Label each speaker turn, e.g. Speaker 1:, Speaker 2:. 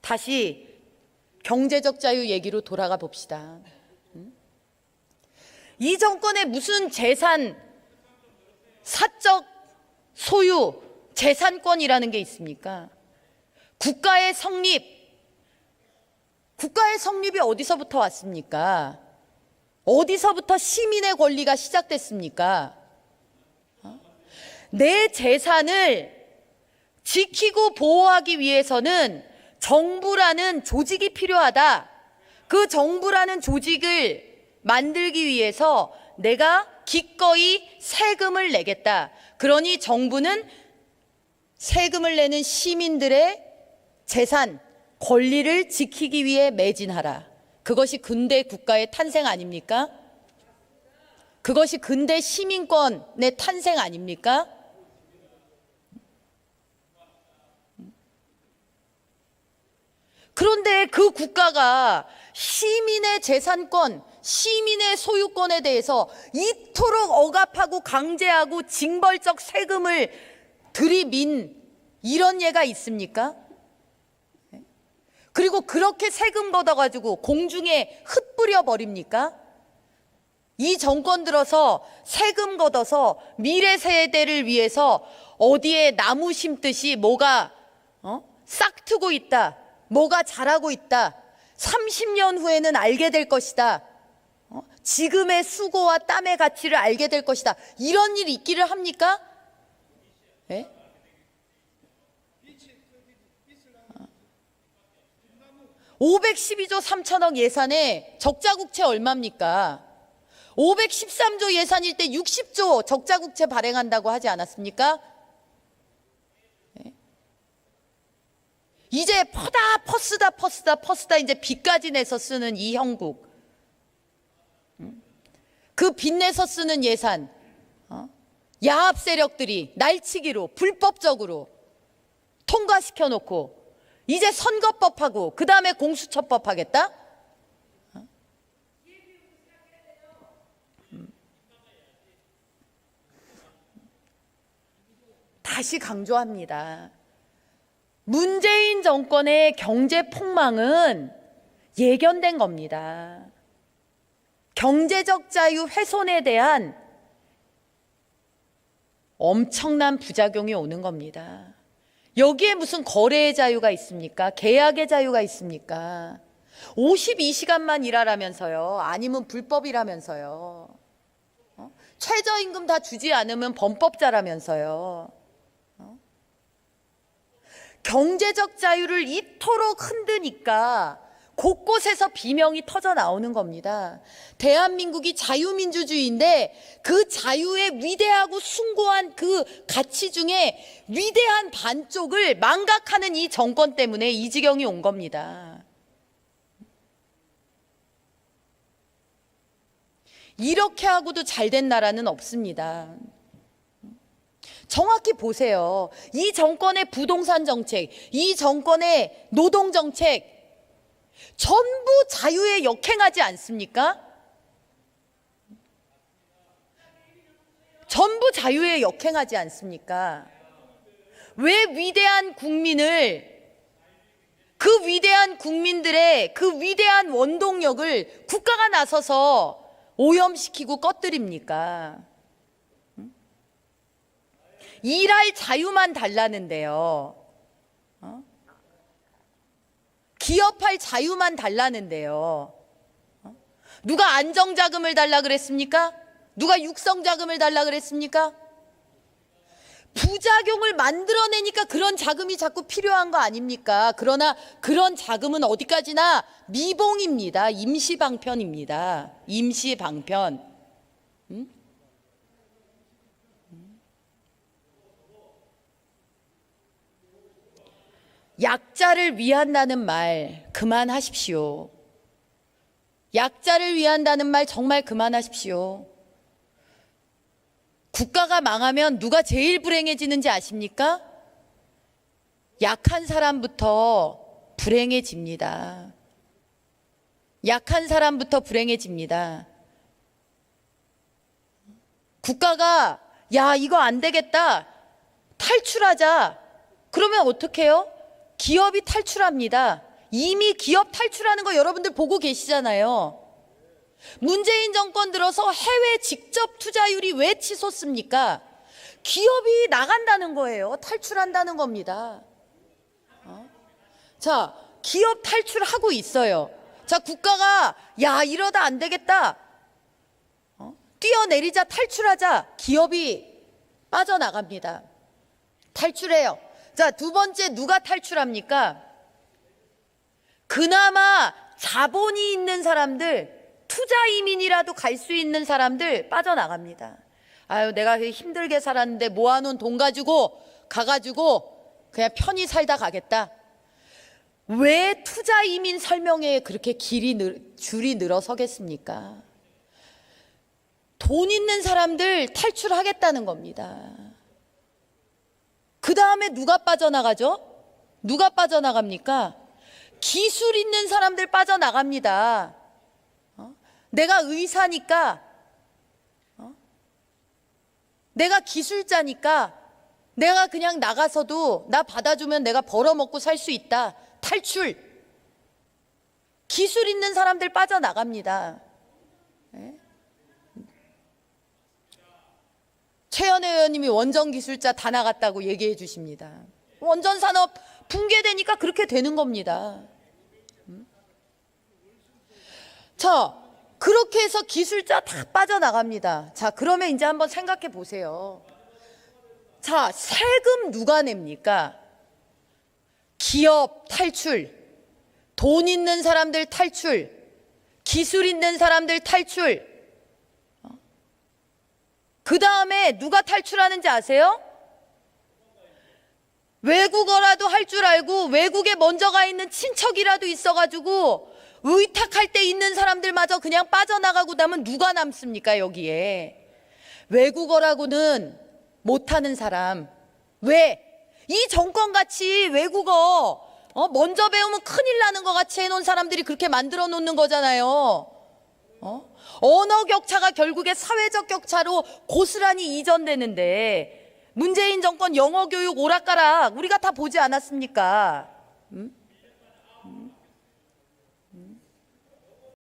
Speaker 1: 다시 경제적 자유 얘기로 돌아가 봅시다. 음? 이 정권에 무슨 재산, 사적 소유, 재산권이라는 게 있습니까? 국가의 성립, 국가의 성립이 어디서부터 왔습니까? 어디서부터 시민의 권리가 시작됐습니까? 어? 내 재산을 지키고 보호하기 위해서는 정부라는 조직이 필요하다. 그 정부라는 조직을 만들기 위해서 내가 기꺼이 세금을 내겠다. 그러니 정부는 세금을 내는 시민들의 재산, 권리를 지키기 위해 매진하라. 그것이 근대 국가의 탄생 아닙니까? 그것이 근대 시민권의 탄생 아닙니까? 그런데 그 국가가 시민의 재산권, 시민의 소유권에 대해서 이토록 억압하고 강제하고 징벌적 세금을 들이민 이런 예가 있습니까? 그리고 그렇게 세금 걷어가지고 공중에 흩뿌려 버립니까? 이 정권 들어서 세금 걷어서 미래 세대를 위해서 어디에 나무 심듯이 뭐가 어? 싹 트고 있다. 뭐가 자라고 있다. 30년 후에는 알게 될 것이다. 어? 지금의 수고와 땀의 가치를 알게 될 것이다. 이런 일이 있기를 합니까? 예? 512조 3천억 예산에 적자국채 얼마입니까? 513조 예산일 때 60조 적자국채 발행한다고 하지 않았습니까? 이제 퍼다 퍼스다 퍼스다 퍼스다 이제 빚까지 내서 쓰는 이 형국. 음? 그 빚 내서 쓰는 예산. 어? 야합 세력들이 날치기로 불법적으로 통과시켜 놓고 이제 선거법하고 그 다음에 공수처법 하겠다? 다시 강조합니다. 문재인 정권의 경제 폭망은 예견된 겁니다. 경제적 자유 훼손에 대한 엄청난 부작용이 오는 겁니다. 여기에 무슨 거래의 자유가 있습니까? 계약의 자유가 있습니까? 52시간만 일하라면서요. 아니면 불법이라면서요. 어? 최저임금 다 주지 않으면 범법자라면서요. 어? 경제적 자유를 이토록 흔드니까 곳곳에서 비명이 터져 나오는 겁니다. 대한민국이 자유민주주의인데 그 자유의 위대하고 숭고한 그 가치 중에 위대한 반쪽을 망각하는 이 정권 때문에 이 지경이 온 겁니다. 이렇게 하고도 잘 된 나라는 없습니다. 정확히 보세요. 이 정권의 부동산 정책, 이 정권의 노동 정책, 전부 자유에 역행하지 않습니까? 전부 자유에 역행하지 않습니까? 왜 위대한 국민을 그 위대한 국민들의 그 위대한 원동력을 국가가 나서서 오염시키고 꺼뜨립니까? 일할 자유만 달라는데요. 어? 기업할 자유만 달라는데요. 어? 누가 안정자금을 달라 그랬습니까? 누가 육성자금을 달라 그랬습니까? 부작용을 만들어내니까 그런 자금이 자꾸 필요한 거 아닙니까? 그러나 그런 자금은 어디까지나 미봉입니다. 임시방편입니다. 임시방편. 약자를 위한다는 말 그만하십시오. 약자를 위한다는 말 정말 그만하십시오. 국가가 망하면 누가 제일 불행해지는지 아십니까? 약한 사람부터 불행해집니다. 약한 사람부터 불행해집니다. 국가가 야 이거 안 되겠다 탈출하자 그러면 어떻게 해요? 기업이 탈출합니다. 이미 기업 탈출하는 거 여러분들 보고 계시잖아요. 문재인 정권 들어서 해외 직접 투자율이 왜 치솟습니까? 기업이 나간다는 거예요. 탈출한다는 겁니다. 어? 자, 기업 탈출하고 있어요. 자, 국가가 야 이러다 안 되겠다. 어? 뛰어내리자 탈출하자. 기업이 빠져나갑니다. 탈출해요. 자, 두 번째 누가 탈출합니까? 그나마 자본이 있는 사람들, 투자 이민이라도 갈 수 있는 사람들 빠져나갑니다. 아유, 내가 힘들게 살았는데 모아놓은 돈 가지고 가가지고 그냥 편히 살다 가겠다. 왜 투자 이민 설명회에 그렇게 길이 늘, 줄이 늘어서겠습니까? 돈 있는 사람들 탈출하겠다는 겁니다. 그 다음에 누가 빠져나가죠? 누가 빠져나갑니까? 기술 있는 사람들 빠져나갑니다. 어? 내가 의사니까, 어? 내가 기술자니까, 내가 그냥 나가서도 나 받아주면 내가 벌어먹고 살 수 있다. 탈출. 기술 있는 사람들 빠져나갑니다. 예? 최현애 의원님이 원전 기술자 다 나갔다고 얘기해 주십니다. 원전 산업 붕괴되니까 그렇게 되는 겁니다. 음? 자, 그렇게 해서 기술자 다 빠져나갑니다. 자, 그러면 이제 한번 생각해 보세요. 자, 세금 누가 냅니까? 기업 탈출, 돈 있는 사람들 탈출, 기술 있는 사람들 탈출, 그 다음에 누가 탈출하는지 아세요? 외국어라도 할 줄 알고 외국에 먼저 가 있는 친척이라도 있어가지고 의탁할 때 있는 사람들마저 그냥 빠져나가고 나면 누가 남습니까, 여기에? 외국어라고는 못하는 사람. 왜? 이 정권 같이 외국어, 어, 먼저 배우면 큰일 나는 것 같이 해놓은 사람들이 그렇게 만들어 놓는 거잖아요. 어? 언어 격차가 결국에 사회적 격차로 고스란히 이전되는데 문재인 정권 영어 교육 오락가락 우리가 다 보지 않았습니까? 음?